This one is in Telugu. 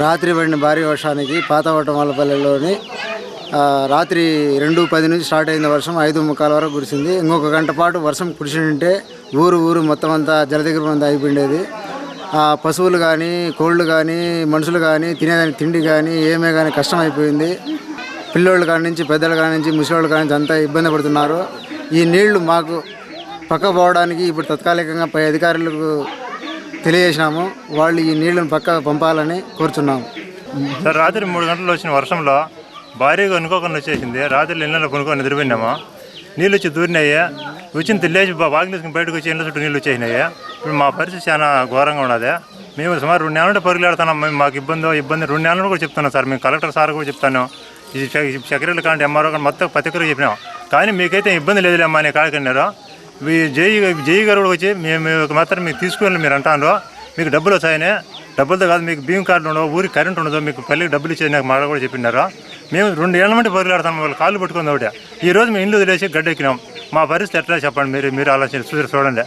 రాత్రి పడిన భారీ వర్షానికి పాతవటమల్లపల్లెలోని ఆ, రాత్రి రెండు పది నుంచి స్టార్ట్ అయింది వర్షం ఐదు ముక్కాల వరకు కురిసింది. ఇంకొక గంట పాటు వర్షం కురిసి ఉంటే ఊరు ఊరు మొత్తం అంతా జలదిగ్ర మంది అయిపోయిండేది పశువులు కానీ కోళ్ళు కానీ మనుషులు కానీ తినేదానికి తిండి కానీ ఏమే కానీ కష్టం అయిపోయింది. పిల్లోళ్ళు కాడి నుంచి పెద్దల కాడి నుంచి ముసలోళ్ళ కాడి నుంచి అంతా ఇబ్బంది పడుతున్నారు. ఈ నీళ్ళు మాకు పక్క పోవడానికి ఇప్పుడు తత్కాలికంగా పై అధికారులకు తెలియజేసినాము. వాళ్ళు ఈ నీళ్ళను పక్క పంపాలని కోరుతున్నాము సార్ రాత్రి మూడు గంటలు వచ్చిన వర్షంలో భారీగా అనుకోకుండా వచ్చేసింది. రాత్రి ఇళ్ళలో కొనుక్కొని నిద్రపోయినాము. నీళ్ళు వచ్చి దూరినాయి. వచ్చిన తెలియజేసి వాకింగ్ తీసుకుని బయటకు వచ్చి ఇళ్ళ చుట్టూ నీళ్ళు వచ్చేసినాయి. ఇప్పుడు మా పరిస్థితి చాలా ఘోరంగా ఉన్నది. మేము సుమారు రెండు నెలలు పరుగులు పరుగులాడుతున్నాం. మేము మాకు ఇబ్బంది ఇబ్బంది రెండు నెలలు కూడా చెప్తున్నాం సార్. మేము కలెక్టర్ సార్ కూడా చెప్తాను. ఈ సెక్రటరీ కానీ ఎంఆర్ఓ కానీ మొత్తం ప్రతి ఒక్కరికి చెప్పినాం. కానీ మీకైతే ఇబ్బంది లేదులేమ్మా అనే కాడికన్నారు జేఈ జేఈ గారు కూడా వచ్చి మేము మేము మాత్రం మీకు తీసుకుని మీరు అంటాను మీకు డబ్బులు వచ్చాయని డబ్బులతో కాదు మీకు భీమ్ కార్డు ఉండవు ఊరికి కరెంట్ ఉండదు మీకు పల్లెకి డబ్బులు ఇచ్చేది నాకు మాట కూడా చెప్పినారు. మేము రెండు ఏళ్ళ నుండి పరుగులాడతాం వాళ్ళు కాళ్ళు పట్టుకుంది ఒకటి ఈ రోజు మేము ఇల్లు వదిలేసి గడ్డెక్కినాం. మా పరిస్థితి ఎట్లా చెప్పండి మీరు మీరు ఆలోచన చూసి చూడండి.